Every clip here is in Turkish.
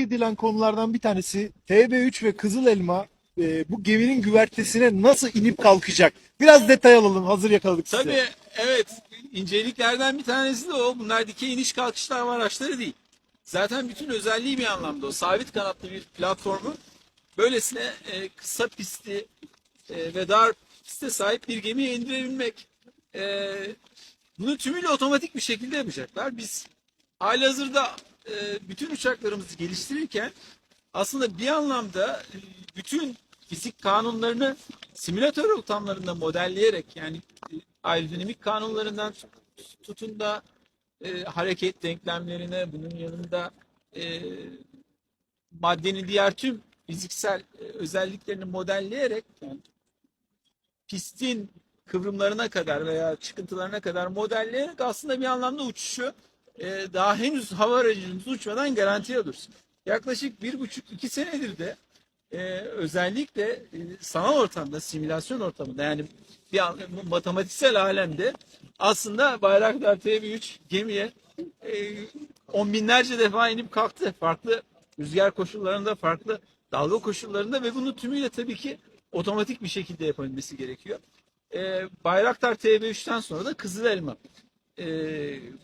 edilen konulardan bir tanesi TB3 ve Kızıl Elma e, bu geminin güvertesine nasıl inip kalkacak? Biraz detay alalım hazır yakaladık sizi. Tabii evet inceliklerden bir tanesi de o. Bunlar dikey iniş kalkışlar araçları değil. Zaten bütün özelliği bir anlamda o. Sabit kanatlı bir platformu böylesine e, kısa pisti e, ve dar piste sahip bir gemiye indirebilmek. E, bunu tümüyle otomatik bir şekilde yapacaklar. Biz halihazırda bütün uçaklarımızı geliştirirken aslında bir anlamda e, bütün fizik kanunlarını simülatör ortamlarında modelleyerek yani e, aerodinamik kanunlarından tutun da e, hareket denklemlerine bunun yanında e, maddenin diğer tüm fiziksel e, özelliklerini modelleyerek yani pistin kıvrımlarına kadar veya çıkıntılarına kadar modelleyerek aslında bir anlamda uçuşu e, daha henüz hava aracımız uçmadan garantiye alıyoruz. Yaklaşık bir buçuk iki senedir de e, özellikle e, sanal ortamda, simülasyon ortamında yani bir matematiksel alemde aslında Bayraktar TB3 gemiye on binlerce defa inip kalktı. Farklı rüzgar koşullarında, farklı dalga koşullarında ve bunu tümüyle tabii ki otomatik bir şekilde yapabilmesi gerekiyor. Bayraktar TB3'ten sonra da Kızıl Elma e,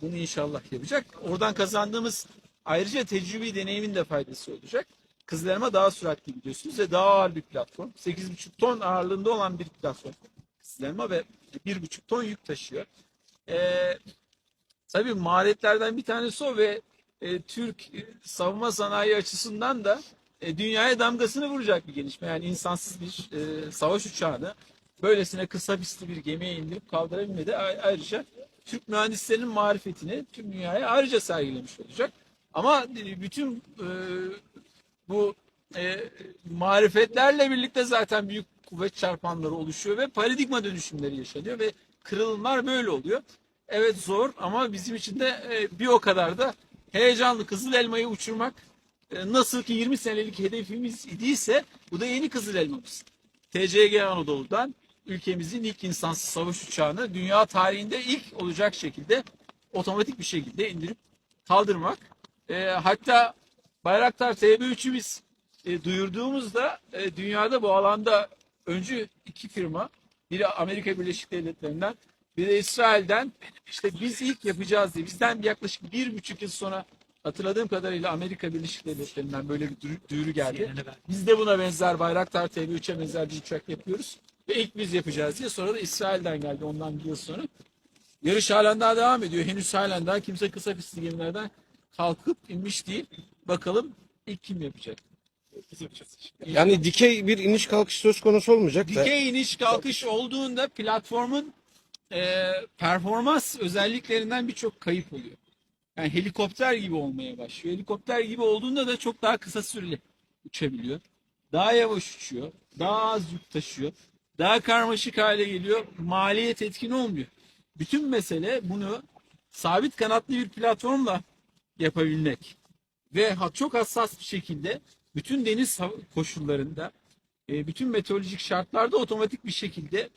bunu inşallah yapacak. Oradan kazandığımız ayrıca tecrübi deneyimin de faydası olacak. Kızıl Elma daha süratli biliyorsunuz ve daha ağır bir platform. 8,5 ton ağırlığında olan bir platform. Kızıl Elma ve 1,5 ton yük taşıyor. Ee, tabii maliyetlerden bir tanesi o ve e, Türk e, savunma sanayi açısından da e, dünyaya damgasını vuracak bir gelişme. Yani insansız bir e, savaş uçağını böylesine kısa pistli bir gemiye indirip kaldırabilmedi. Ayrıca Türk mühendislerinin marifetini tüm dünyaya ayrıca sergilemiş olacak. Ama e, bütün e, bu e, marifetlerle birlikte zaten büyük kuvvet çarpanları oluşuyor ve paradigma dönüşümleri yaşanıyor ve kırılımlar böyle oluyor. Evet zor ama bizim için de e, bir o kadar da heyecanlı Kızıl Elma'yı uçurmak e, nasıl ki 20 senelik hedefimiz idiyse bu da yeni Kızıl Elmamız. TCG Anadolu'dan ülkemizin ilk insansız savaş uçağını dünya tarihinde ilk olacak şekilde otomatik bir şekilde indirip kaldırmak. E, hatta Bayraktar TB3'ü biz e, duyurduğumuzda e, dünyada bu alanda öncü iki firma, biri Amerika Birleşik Devletleri'nden, biri de İsrail'den işte biz ilk yapacağız diye bizden yaklaşık bir buçuk yıl sonra hatırladığım kadarıyla Amerika Birleşik Devletleri'nden böyle bir duyuru- duyuru geldi. Biz de buna benzer Bayraktar TB3'e benzer bir uçak yapıyoruz ve ilk biz yapacağız diye sonra da İsrail'den geldi ondan bir yıl sonra. Yarış halen daha devam ediyor. Henüz halen daha kimse kısa pistli gemilerden kalkıp inmiş değil. Bakalım ilk kim yapacak? Yani dikey bir iniş kalkış söz konusu olmayacak da. Dikey iniş kalkış olduğunda platformun e, performans özelliklerinden birçok kayıp oluyor. Yani helikopter gibi olmaya başlıyor. Helikopter gibi olduğunda da çok daha kısa süreli uçabiliyor. Daha yavaş uçuyor. Daha az yük taşıyor. Daha karmaşık hale geliyor. Maliyet etkin olmuyor. Bütün mesele bunu sabit kanatlı bir platformla yapabilmek. Ve çok hassas bir şekilde bütün deniz koşullarında e, bütün meteorolojik şartlarda otomatik bir şekilde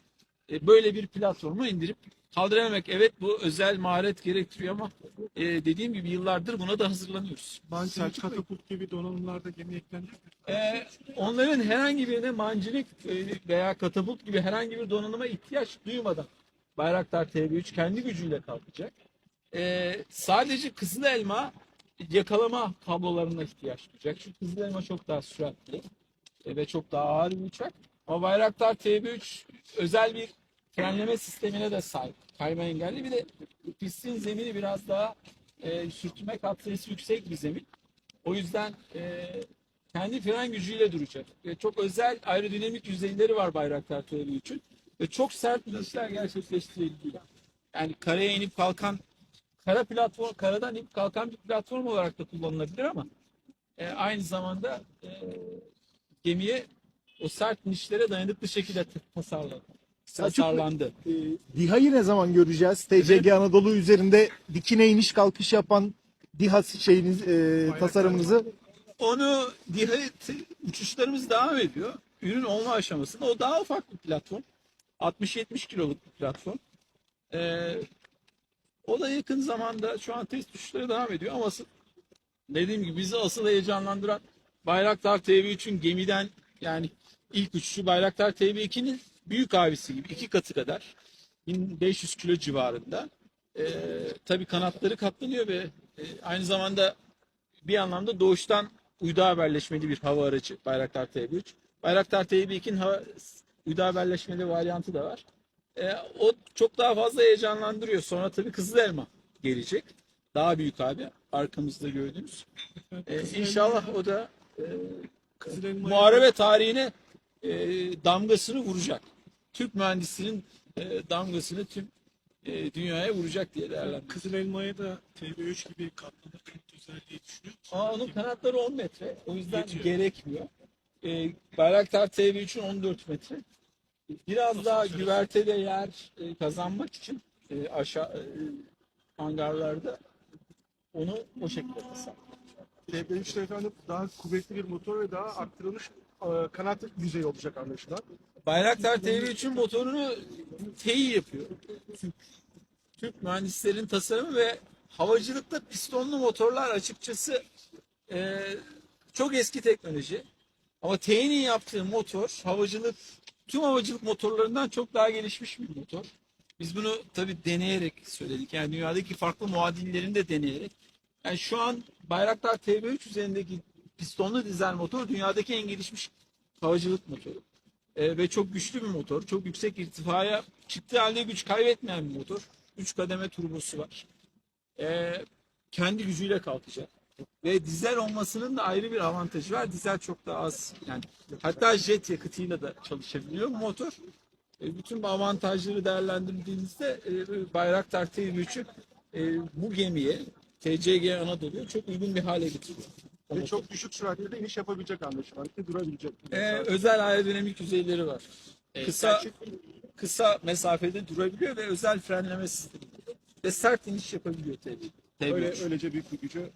e, böyle bir platformu indirip kaldırabilmek. Evet bu özel maharet gerektiriyor ama e, dediğim gibi yıllardır buna da hazırlanıyoruz. Mançer, katapult gibi donanımlarda gemi eklenecek mi? E, onların herhangi birine mancınık e, veya katapult gibi herhangi bir donanıma ihtiyaç duymadan Bayraktar TB3 kendi gücüyle kalkacak. E, sadece Kızıl Elma yakalama kablolarına ihtiyaç duyacak. Çünkü Kızıl Elma çok daha süratli e, ve çok daha ağır bir uçak. Ama Bayraktar TB3 özel bir frenleme sistemine de sahip. Kayma engelli. Bir de pistin zemini biraz daha e, sürtünme katsayısı yüksek bir zemin. O yüzden e, kendi fren gücüyle duracak. Ve çok özel aerodinamik yüzeyleri var Bayraktar TB3'ün. Ve çok sert inişler gerçekleştirebiliyor. Yani karaya inip kalkan kara platform, karadan inip kalkan bir platform olarak da kullanılabilir ama e, aynı zamanda e, gemiye o sert inişlere dayanıklı şekilde t- tasarlandı. E, DİHA'yı ne zaman göreceğiz? TCG Anadolu üzerinde dikine iniş kalkış yapan DİHA şeyiniz, e, tasarımınızı Onu t- uçuşlarımız devam ediyor. Ürün olma aşamasında. O daha ufak bir platform. 60-70 kiloluk bir platform. Ee, o da yakın zamanda şu an test uçuşları devam ediyor ama Dediğim gibi bizi asıl heyecanlandıran Bayraktar TB3'ün gemiden yani ilk uçuşu Bayraktar TB2'nin büyük abisi gibi iki katı kadar 1500 kilo civarında. Ee, tabii kanatları katlanıyor ve e, aynı zamanda bir anlamda doğuştan uydu haberleşmeli bir hava aracı Bayraktar TB3. Bayraktar TB2'nin hava, uydu haberleşmeli varyantı da var. Ee, o çok daha fazla heyecanlandırıyor. Sonra tabii Kızılelma gelecek. Daha büyük abi. Arkamızda gördüğünüz. Ee, inşallah o da e, Kızıl muharebe tarihine e, damgasını vuracak. Türk mühendisinin e, damgasını tüm e, dünyaya vuracak diye değerlendiriyorum. Kızıl Elma'ya da TB3 gibi katlanır kanat özelliği düşünüyor musun? Aa, onun kanatları 10 metre. O yüzden Yetiyor. gerekmiyor. Ee, Bayraktar TB3'ün 14 metre. Biraz daha güvertede yer e, kazanmak için e, aşağı e, hangarlarda onu o şekilde tasarladık. TB3'te efendim daha kuvvetli bir motor ve daha arttırılmış e, kanat yüzeyi olacak anlaşılan. Bayraktar TV3'ün motorunu TEİ yapıyor. Türk, Türk mühendislerin tasarımı ve havacılıkta pistonlu motorlar açıkçası e, çok eski teknoloji. Ama TEİ'nin yaptığı motor havacılık tüm havacılık motorlarından çok daha gelişmiş bir motor. Biz bunu tabii deneyerek söyledik. Yani dünyadaki farklı muadillerini de deneyerek. Yani şu an Bayraktar TB3 üzerindeki pistonlu dizel motor dünyadaki en gelişmiş havacılık motoru. Ee, ve çok güçlü bir motor. Çok yüksek irtifaya çıktığı halde güç kaybetmeyen bir motor. 3 kademe turbosu var. Ee, kendi gücüyle kalkacak. Ve dizel olmasının da ayrı bir avantajı var. Dizel çok daha az. Yani hatta jet yakıtıyla da çalışabiliyor bu motor. E, bütün bu avantajları değerlendirdiğinizde e, Bayraktar TB3'ü e, bu gemiye TCG Anadolu'ya çok uygun bir hale getiriyor. Ve çok düşük süratle de iniş yapabilecek anlaşılan. Ve durabilecek. Ee, özel aerodinamik yüzeyleri var. kısa kısa mesafede durabiliyor ve özel frenleme sistemi. Ve sert iniş yapabiliyor tabii. tabii. Öyle, öylece büyük bir gücü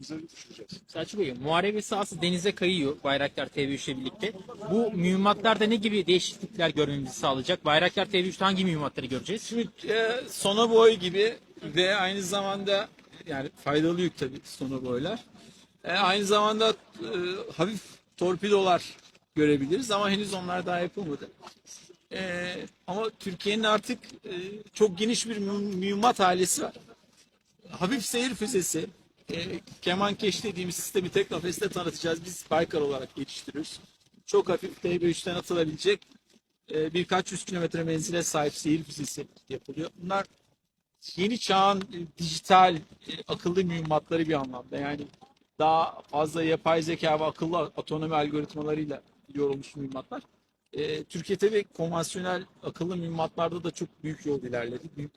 bize düşüreceğiz. Selçuk Bey, muharebe sahası denize kayıyor Bayraktar TV3 ile birlikte. Bu mühimmatlarda ne gibi değişiklikler görmemizi sağlayacak? Bayraktar TV3'te hangi mühimmatları göreceğiz? Şimdi e, sonoboy gibi ve aynı zamanda yani faydalı yük tabii sonoboylar. E, aynı zamanda e, hafif torpidolar görebiliriz ama henüz onlar daha yapılmadı. E, ama Türkiye'nin artık e, çok geniş bir mü- mühimmat ailesi var. Hafif seyir füzesi, e, kemankeş dediğimiz sistemi Teknofest'te tanıtacağız. Biz Baykar olarak geliştiriyoruz. Çok hafif TB3'ten atılabilecek e, birkaç yüz kilometre menzile sahip seyir füzesi yapılıyor. Bunlar yeni çağın e, dijital e, akıllı mühimmatları bir anlamda. Yani daha fazla yapay zeka ve akıllı otonomi algoritmalarıyla yorulmuş mühimmatlar. E, Türkiye konvansiyonel akıllı mühimmatlarda da çok büyük yol ilerledi. Büyük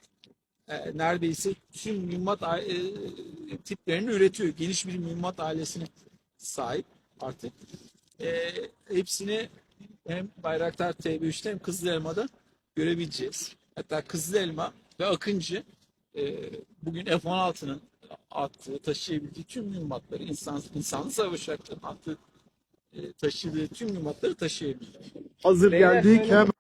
e, neredeyse tüm mühimmat tiplerini üretiyor. Geniş bir mühimmat ailesine sahip artık. Hepsini hem Bayraktar TB3'te hem Kızılelma'da görebileceğiz. Hatta Kızılelma ve Akıncı e, bugün F-16'nın attığı, taşıyabildiği tüm mühimmatları, insan, insanlı savaş uçaklarının attığı, e, taşıdığı tüm mühimmatları taşıyabilir. Hazır geldik hemen